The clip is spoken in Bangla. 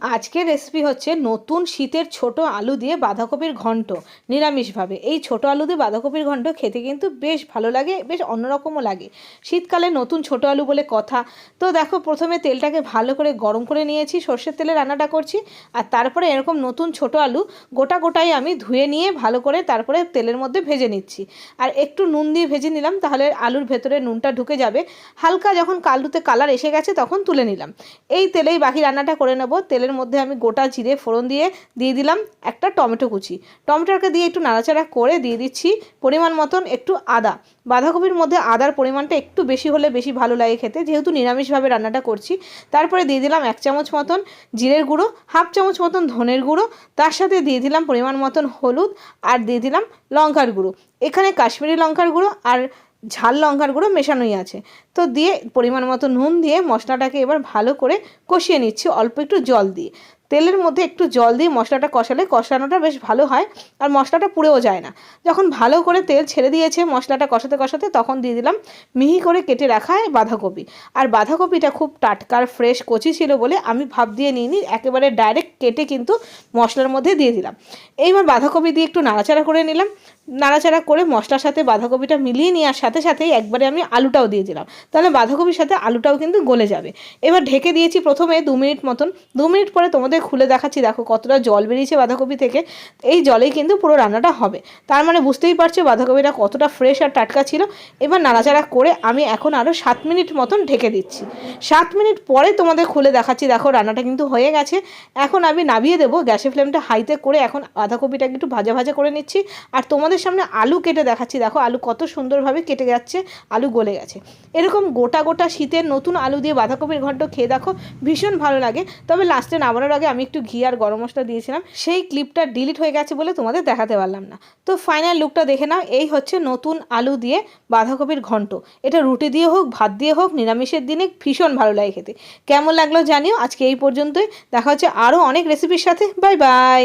আজকের রেসিপি হচ্ছে নতুন শীতের ছোট আলু দিয়ে বাঁধাকপির ঘন্ট, নিরামিষভাবে। এই ছোট আলু দিয়ে বাঁধাকপির ঘন্ট খেতে কিন্তু বেশ ভালো লাগে, বেশ অন্যরকমও লাগে। শীতকালে নতুন ছোট আলু বলে কথা। তো দেখো, প্রথমে তেলটাকে ভালো করে গরম করে নিয়েছি, সর্ষের তেলে রান্নাটা করছি, আর তারপরে এরকম নতুন ছোট আলু গোটা গোটাই আমি ধুয়ে নিয়ে ভালো করে তারপরে তেলের মধ্যে ভেজে নিচ্ছি। আর একটু নুন দিয়ে ভেজে নিলাম, তাহলে আলুর ভেতরে নুনটা ঢুকে যাবে। হালকা যখন কালুতে কালার এসে গেছে, তখন তুলে নিলাম। এই তেলেই বাকি রান্নাটা করে নেব। তেলের মধ্যে আমি গোটা জিরে ফোড়ন দিয়ে দিয়ে দিলাম একটা টমেটো কুচি। টমেটোটাকে দিয়ে একটু নাড়াচাড়া করে দিয়ে দিচ্ছি পরিমাণ মতন একটু আদা। বাঁধাকপির মধ্যে আদার পরিমাণটা একটু বেশি হলে বেশি ভালো লাগে খেতে, যেহেতু নিরামিষভাবে রান্নাটা করছি। তারপরে দিয়ে দিলাম এক চামচ মতন জিরের গুঁড়ো, হাফ চামচ মতন ধনের গুঁড়ো, তার সাথে দিয়ে দিলাম পরিমাণ মতন হলুদ আর দিয়ে দিলাম লঙ্কার গুঁড়ো। এখানে কাশ্মীরি লঙ্কার গুঁড়ো আর ঝাল লঙ্কার গুঁড়ো মেশানোই আছে। তো দিয়ে পরিমাণ মতো নুন দিয়ে মশলাটাকে এবার ভালো করে কষিয়ে নিচ্ছি, অল্প একটু জল দিয়ে। তেলের মধ্যে একটু জল দিয়ে মশলাটা কষালে কষানোটা বেশ ভালো হয় আর মশলাটা পুড়েও যায় না। যখন ভালো করে তেল ছেড়ে দিয়েছে মশলাটা কষাতে কষাতে তখন দিয়ে দিলাম মিহি করে কেটে রাখা বাঁধাকপি। আর বাঁধাকপিটা খুব টাটকার ফ্রেশ কচি ছিল বলে আমি ভাব দিয়ে নিইনি, একেবারে ডাইরেক্ট কেটে কিন্তু মশলার মধ্যে দিয়ে দিলাম। এইবার বাঁধাকপি দিয়ে একটু নাড়াচাড়া করে নিলাম। নাড়াচাড়া করে মশলার সাথে বাঁধাকপিটা মিলিয়ে নেওয়ার সাথে সাথেই একবারে আমি আলুটাও দিয়ে দিলাম। তাহলে বাঁধাকপির সাথে আলুটাও কিন্তু গলে যাবে। এবার ঢেকে দিয়েছি প্রথমে দু মিনিট মতন। দু মিনিট পরে তোমাদের খুলে দেখাচ্ছি। দেখো কতটা জল বেরিয়েছে বাঁধাকপি থেকে। এই জলেই কিন্তু পুরো রান্নাটা হবে। তার মানে বুঝতেই পারছ বাঁধাকপিটা কতটা ফ্রেশ আর টাটকা ছিল। এবার নাড়াচাড়া করে আমি এখন আরও সাত মিনিট মতন ঢেকে দিচ্ছি। সাত মিনিট পরে তোমাদের খুলে দেখাচ্ছি। দেখো রান্নাটা কিন্তু হয়ে গেছে। এখন আমি নামিয়ে দেবো গ্যাসের ফ্লেমটা হাইতে করে এখন বাঁধাকপিটাকে একটু ভাজা ভাজা করে নিচ্ছি। আর তোমাদের সামনে আলু কেটে দেখাচ্ছি। দেখো আলু কত সুন্দরভাবে কেটে যাচ্ছে, আলু গলে গেছে। এরকম গোটা গোটা শীতের নতুন আলু দিয়ে বাঁধাকপির ঘন্ট খেয়ে দেখো ভীষণ ভালো লাগে। তবে লাস্টে নামানোর আগে আমি একটু ঘি আর গরম মশলা দিয়েছিলাম, সেই ক্লিপটা ডিলিট হয়ে গেছে বলে তোমাদের দেখাতে পারলাম না। তো ফাইনাল লুকটা দেখে নাও, এই হচ্ছে নতুন আলু দিয়ে বাঁধাকপির ঘন্ট। এটা রুটি দিয়ে হোক, ভাত দিয়ে হোক, নিরামিষের দিনে ভীষণ ভালো লাগে খেতে। কেমন লাগল জানিও, আজকে এই পর্যন্তই। দেখা হচ্ছে আরও অনেক রেসিপির সাথে। Bye bye